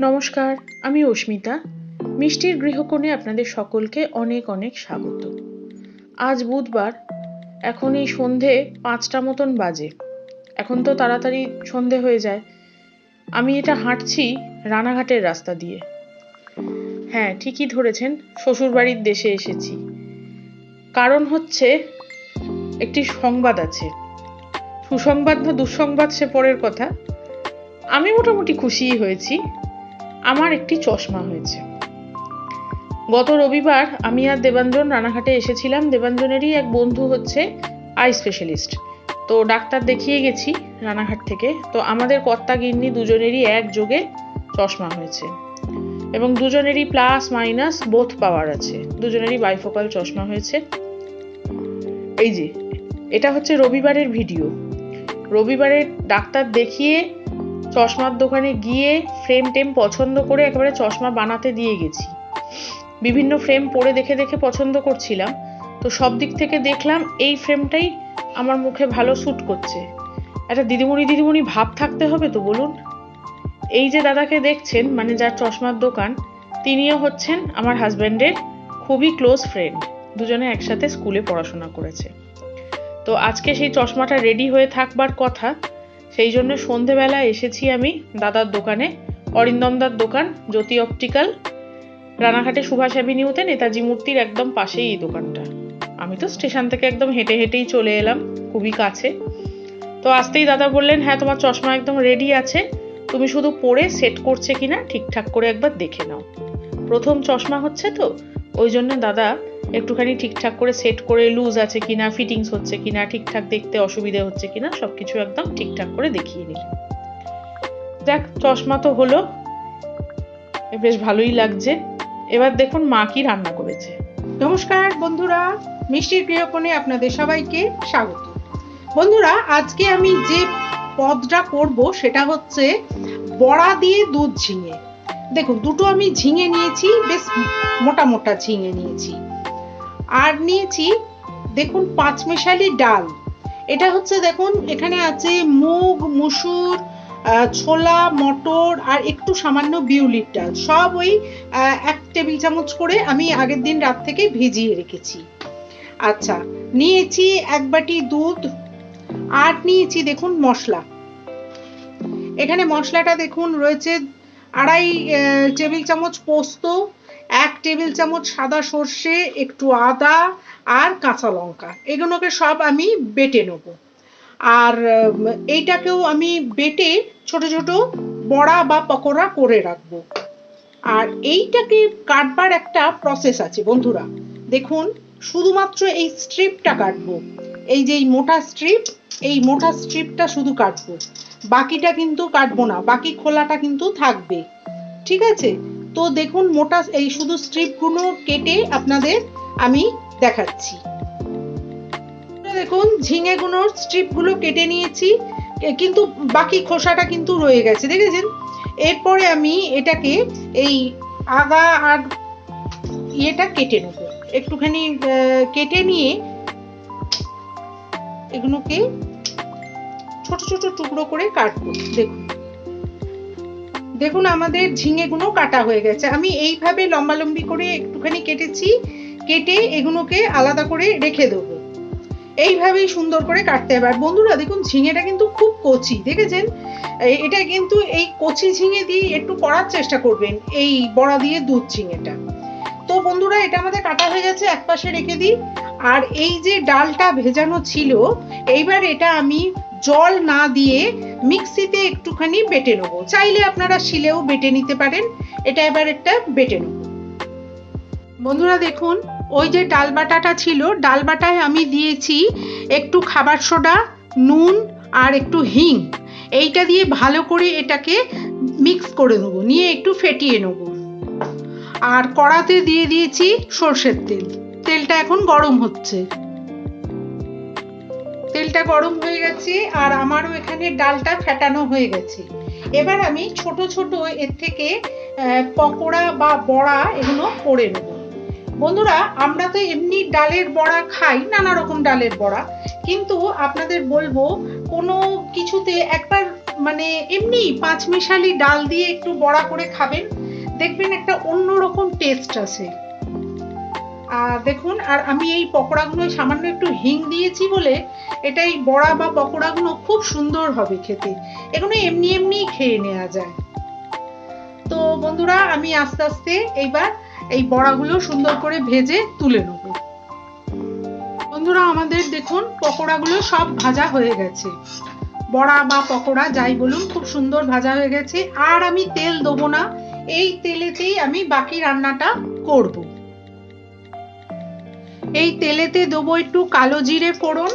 নমস্কার, আমি অস্মিতা। মিষ্টির গৃহকোণে আপনাদের সকলকে অনেক অনেক স্বাগত। আজ বুধবার, এখন এই সন্ধে পাঁচটা মতন বাজে। এখন তো তাড়াতাড়ি সন্ধে হয়ে যায়। আমি এটা হাঁটছি রানাঘাটের রাস্তা দিয়ে। হ্যাঁ ঠিকই ধরেছেন, শ্বশুরবাড়ির দেশে এসেছি। কারণ হচ্ছে, একটি সংবাদ আছে। সুসংবাদ না দুঃসংবাদ সে পরের কথা। আমি মোটামুটি খুশিই হয়েছি। আমার একটি চশমা হয়েছে। গত রবিবার আমি আর দেবাঞ্জন রানাঘাটে এসেছিলাম। দেবাঞ্জনেরই এক বন্ধু হচ্ছে আই স্পেশালিস্ট তো ডাক্তার দেখিয়ে গেছি রানাঘাট থেকে। তো আমাদের কর্তা গিন্নি দুজনেরই একযোগে চশমা হয়েছে। এবং দুজনেরই প্লাস মাইনাস বোথ পাওয়ার আছে। দুজনেরই বাইফোকাল চশমা হয়েছে। এই যে, এটা হচ্ছে রবিবারের ভিডিও রবিবারে ডাক্তার দেখিয়ে চশমার দোকানে গিয়ে ফ্রেম টেম পছন্দ করে একেবারে চশমা বানাতে দিয়ে গেছি। বিভিন্ন ফ্রেম পরে দেখে দেখে পছন্দ করছিলাম। তো সব দিক থেকে দেখলাম এই ফ্রেমটাই আমার মুখে ভালো স্যুট করছে। একটা দিদিমণি দিদিমণি ভাব থাকতে হবে তো বলুন। এই যে দাদাকে দেখছেন মানে যার চশমার দোকান, তিনিও হচ্ছেন আমার হাজব্যান্ডের খুবই ক্লোজ ফ্রেন্ড দুজনে একসাথে স্কুলে পড়াশোনা করেছে। তো আজকে সেই চশমাটা রেডি হয়ে থাকবার কথা সেই জন্য সন্ধেবেলা এসেছি আমি দাদার দোকানে, অরিন্দমদার দোকান, জ্যোতি অপটিক্যাল, রানাঘাটে সুভাষ অ্যাভিনিউতে নেতাজি মূর্তির একদম পাশেই এই দোকানটা। আমি তো স্টেশন থেকে একদম হেঁটে হেঁটেই চলে এলাম, খুবই কাছে। তো আসতেই দাদা বললেন হ্যাঁ তোমার চশমা একদম রেডি আছে। তুমি শুধু পরে সেট করছে কিনা ঠিকঠাক করে একবার দেখে নাও। প্রথম চশমা হচ্ছে তো, ওই জন্য দাদা একটুখানি ঠিকঠাক করে সেট করে লুজ আছে কিনা ফিটিংস হচ্ছে কিনা, ঠিকঠাক দেখতে অসুবিধে হচ্ছে কিনা, সবকিছু একদম ঠিকঠাক করে দেখিয়ে নিল দেখ চশমা তো হলো। বেশ ভালোই লাগছে। এবার দেখুন মা কি রান্না করেছে। নমস্কার বন্ধুরা, মিষ্টির গৃহকোণে আপনাদের সবাইকে স্বাগত। বন্ধুরা, আজকে আমি যে পদটা করব সেটা হচ্ছে বড়া দিয়ে দুধ ঝিঙে। দেখুন, দুটো আমি ঝিঙে নিয়েছি, বেশ মোটা মোটা ঝিঙে নিয়েছি। আর নিয়েছি, দেখুন, পাঁচমেশালি ডাল। এটা হচ্ছে, দেখুন, এখানে আছে মুগ, মুসুর ছোলা, মটর আর একটু সামান্য বিউলির ডাল। সব ওই এক টেবিল চামচ করে আমি আগের দিন রাত থেকে ভিজিয়ে রেখেছি। আচ্ছা নিয়েছি এক বাটি দুধ আর নিয়েছি, দেখুন, মশলা। এখানে মশলাটা, দেখুন, রয়েছে আড়াই টেবিল চামচ পোস্ত এক টেবিল চামচ সাদা সর্ষে, একটু আদা আর কাঁচা লঙ্কা। এগুলোকে সব আমি বেটে নেব। আর এইটাকেও আমি বেটে ছোট ছোট বড়া বা পকোড়া করে রাখব। আর এইটাকে কাটবার একটা প্রসেস আছে, বন্ধুরা। দেখুন, শুধুমাত্র এই স্ট্রিপটা কাটবো। এই যে এই মোটা স্ট্রিপ এই মোটা স্ট্রিপটা শুধু কাটবো। বাকিটা কিন্তু কাটবো না, বাকি খোলাটা কিন্তু থাকবে। ঠিক আছে? তো দেখুন, মোটা এই শুধু স্ট্রিপগুলো কেটে আপনাদের আমি দেখাচ্ছি। দেখুন, ঝিঙেগুলোর স্ট্রিপগুলো কেটে নিয়েছি কিন্তু বাকি খোসাটা কিন্তু রয়ে গেছে, দেখেছেন? এরপরে আমি এটাকে এই আগা আর ইয়েটা কেটে নেব। একটুখানি কেটে নিয়ে এগুলোকে ছোট ছোট টুকরো করে কাটবো, দেখুন। দেখুন, আমাদের ঝিঙেগুলো কাটা হয়ে গেছে। আমি এইভাবে লম্বালম্বি করে একটুখানি কেটেছি, কেটে এগুলোকে আলাদা করে রেখে দেবো। এইভাবেই সুন্দর করে কাটতে হবে। আর বন্ধুরা, দেখুন, ঝিঙেটা কিন্তু খুব কচি, দেখেছেন? এটা কিন্তু এই কচি ঝিঙে দিয়ে একটু করার চেষ্টা করবেন, এই বড়া দিয়ে দুধ ঝিঙেটা। তো বন্ধুরা, এটা আমাদের কাটা হয়ে গেছে এক পাশে রেখে দিই। আর এই যে ডালটা ভেজানো ছিল, এইবার এটা আমি জল না দিয়ে মিক্সিতে একটুখানি বেটে নেব। চাইলে আপনারা শিলেও বেটে নিতে পারেন। এটা এবার একটা বেটে নেব। বন্ধুরা দেখুন, ওই যে ডাল বাটাটা ছিল, ডাল বাটায় আমি দিয়েছি একটু খাবার সোডা, নুন আর একটু হিং। এইটা দিয়ে ভালো করে এটাকে মিক্স করে নেব, নিয়ে একটু ফেটিয়ে নেব। আর কড়াতে দিয়ে দিয়েছি সর্ষের তেল। তেলটা এখন গরম হচ্ছে। তেলটা গরম হয়ে গেছে আর আমারও এখানে ডালটা ফেটানো হয়ে গেছে। এবার আমি ছোট ছোট এর থেকে পকোড়া বা বড়া এগুলো করে নেব। বন্ধুরা, আমরা তো এমনি ডালের বড়া খাই, নানা রকম ডালের বড়া। কিন্তু আপনাদের বলব, কোনো কিছুতে একবার মানে এমনি পাঁচমিশালি ডাল দিয়ে একটু বড়া করে খাবেন। দেখবেন একটা অন্যরকম টেস্ট আছে দেখুন, আর আমি এই পকোড়াগুলো সামান্য একটু হিং দিয়েছি বলে এটা এই বড়া বা পকোড়াগুলো খুব সুন্দর হবে খেতে। এগুলো এমনি এমনি খেয়ে নেওয়া যায়। তো বন্ধুরা, আমি আস্তে আস্তে এইবার এই বড়াগুলো সুন্দর করে ভেজে তুলে নেব। বন্ধুরা, আমাদের দেখুন, পকোড়াগুলো সব ভাজা হয়ে গেছে। বড়া বা পকোড়া যাই বলুন, খুব সুন্দর ভাজা হয়ে গেছে। আর আমি তেল দেবো না, এই তেলেতেই আমি বাকি রান্নাটা করব। এই তেলেতে দেবো একটু কালো জিরে ফোড়ন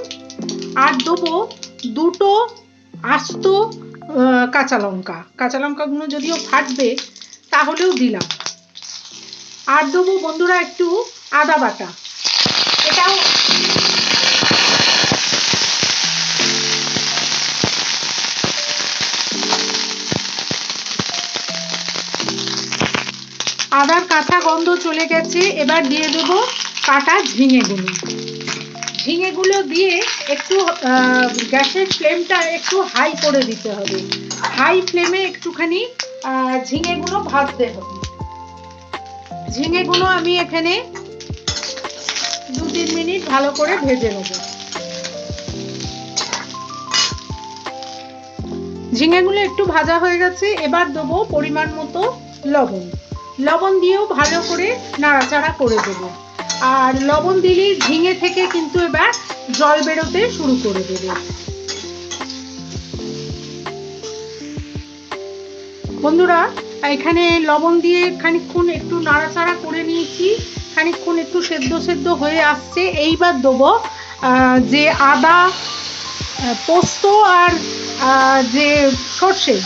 আর দেবো দুটো আস্ত কাঁচা লঙ্কা। কাঁচা লঙ্কাগুলো যদিও ফাটবে, তাহলেও দিলাম। আর দেবো বন্ধুরা একটু আদা বাটা। এটাও আদার কাঁচা গন্ধ চলে গেছে, এবার দিয়ে দেবো কাটা ঝিঙেগুলো ঝিঙেগুলো দিয়ে একটু গ্যাসের ফ্লেমটা একটু হাই করে দিতে হবে। হাই ফ্লেমে একটুখানি ঝিঙেগুলো ভাজতে হবে। ঝিঙেগুলো আমি এখানে দু তিন মিনিট ভালো করে ভেজে নেব। ঝিঙেগুলো একটু ভাজা হয়ে গেছে, এবার দেবো পরিমাণ মতো লবণ। লবণ দিয়েও ভালো করে নাড়াচাড়া করে দেবো। আর লবণ দিলেই ঝিঙে থেকে কিন্তু এবার জল বেরোতে শুরু করে দেবে। বন্ধুরা, এখানে লবণ দিয়ে খানিকক্ষণ একটু নাড়াচাড়া করে নিয়েছি। খানিকক্ষণ একটু সেদ্ধ সেদ্ধ হয়ে আসছে। এইবার দেবো যে আদা পোস্ত আর যে সর্ষে।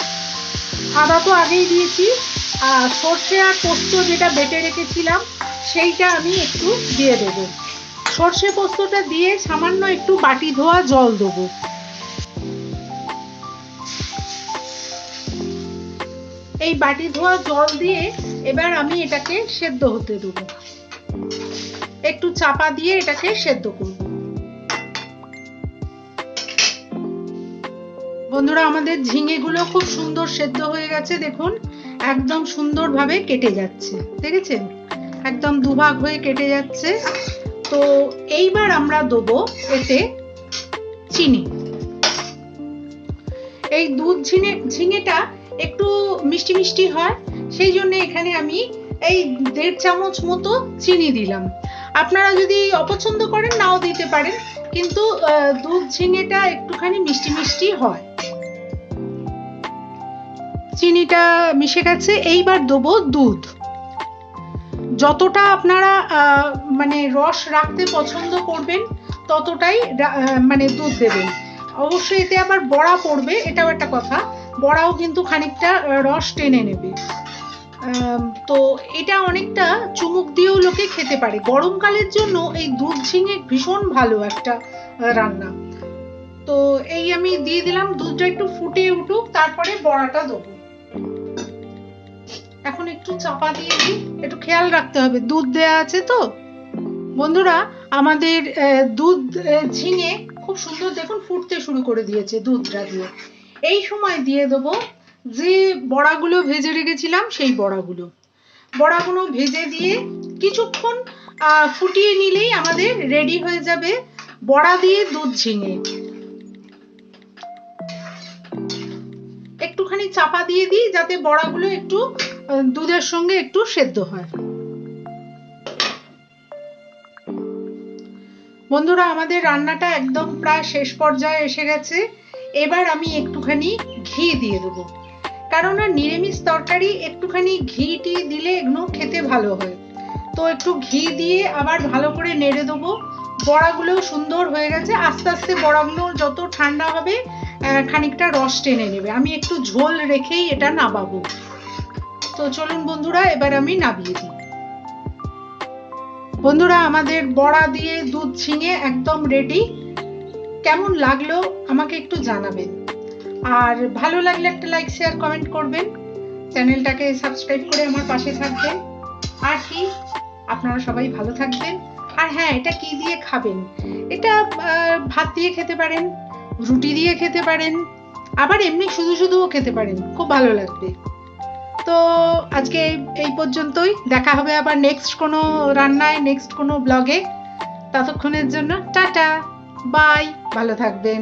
আদা তো আগেই দিয়েছি। আর সর্ষে আর পোস্ত যেটা বেটে রেখেছিলাম সেইটা আমি একটু দিয়ে দেবো। সর্ষে পোস্তটা দিয়ে সামান্য একটু বাটি ধোয়া জল দেবো। এই বাটি ধোয়া জল দিয়ে এবার আমি এটাকে সেদ্ধ হতে দেবো। একটু চাপা দিয়ে এটাকে সেদ্ধ করব। বন্ধুরা, আমাদের ঝিঙেগুলো খুব সুন্দর সেদ্ধ হয়ে গেছে, দেখুন। একদম সুন্দরভাবে কেটে যাচ্ছে, দেখেছেন? একদম দুভাগ হয়ে কেটে যাচ্ছে। তো এইবার আমরা দেবো এতে চিনি। এই দুধ ঝিঙে, ঝিঙেটা একটু মিষ্টি মিষ্টি হয়, সেই জন্য এখানে আমি এই দেড় চামচ মতো চিনি দিলাম। আপনারা যদি অপছন্দ করেন, নাও দিতে পারেন, কিন্তু দুধ ঝিঙেটা একটুখানি মিষ্টি মিষ্টি হয়। চিনিটা মিশে গেছে, এইবার দেবো দুধ। যতটা আপনারা মানে রস রাখতে পছন্দ করবেন, ততটাই মানে দুধ দেবেন। অবশ্যই এতে আবার বড়া পড়বে, এটাও একটা কথা। বড়াও কিন্তু খানিকটা রস টেনে নেবে। তো এটা অনেকটা চুমুক দিয়েও লোকে খেতে পারে। গরমকালের জন্য এই দুধ ঝিঙে ভীষণ ভালো একটা রান্না। তো এই আমি দিয়ে দিলাম, দুধটা একটু ফুটে উঠুক, তারপরে বড়াটা দেবো। এখন একটু চাপা দিয়ে দিই, একটু খেয়াল রাখতে হবে। দুধ দেয়া আছে তো? বন্ধুরা, আমাদের দুধ ঝিঙে খুব সুন্দর দেখুন ফুটতে শুরু করে দিয়েছে দুধটা দিয়ে। এই সময় দিয়ে দেবো যে বড়াগুলো ভেজে রেখেছিলাম, সেই বড়াগুলো। বড়াগুলো ভেজে দিয়ে কিছুক্ষণ ফুটিয়ে নিলেই আমাদের রেডি হয়ে যাবে বড়া দিয়ে দুধ ঝিঙে। একটুখানি চাপা দিয়ে দিই যাতে বড়াগুলো একটু দুধের সঙ্গে একটু সেদ্ধ হয়। বন্ধুরা, আমাদের রান্নাটা একদম প্রায় শেষ পর্যায়ে এসে গেছে। এবার আমি একটুখানি ঘি দিয়ে দেবো। কারণ নিরামিষ তরকারি একটুখানি ঘি টি দিলে এগুলো খেতে ভালো হয়। তো একটু ঘি দিয়ে আবার ভালো করে নেড়ে দেবো। বড়াগুলোও সুন্দর হয়ে গেছে। আস্তে আস্তে বড়াগুলো যত ঠান্ডা হবে খানিকটা রস টেনে নেবে। আমি একটু ঝোল রেখেই এটা নাবাবো তো চলুন বন্ধুরা, এবার আমি নাবিয়ে দিই। বন্ধুরা, আমাদের বড়া দিয়ে দুধ ঝিঙে একদম রেডি কেমন লাগল আমাকে একটু জানাবেন। আর ভালো লাগলে একটা লাইক শেয়ার কমেন্ট করবেন। চ্যানেলটাকে সাবস্ক্রাইব করে আমার পাশে থাকবেন। আর কি, আপনারা সবাই ভালো থাকবেন। আর হ্যাঁ এটা কি দিয়ে খাবেন? এটা ভাত দিয়ে খেতে পারেন, রুটি দিয়ে খেতে পারেন, আবার এমনি শুধু শুধুও খেতে পারেন। খুব ভালো লাগবে। তো আজকে এই পর্যন্তই। দেখা হবে আবার নেক্সট কোনো রান্নায় নেক্সট কোনো ব্লগে ততক্ষণের জন্য টাটা বাই ভালো থাকবেন।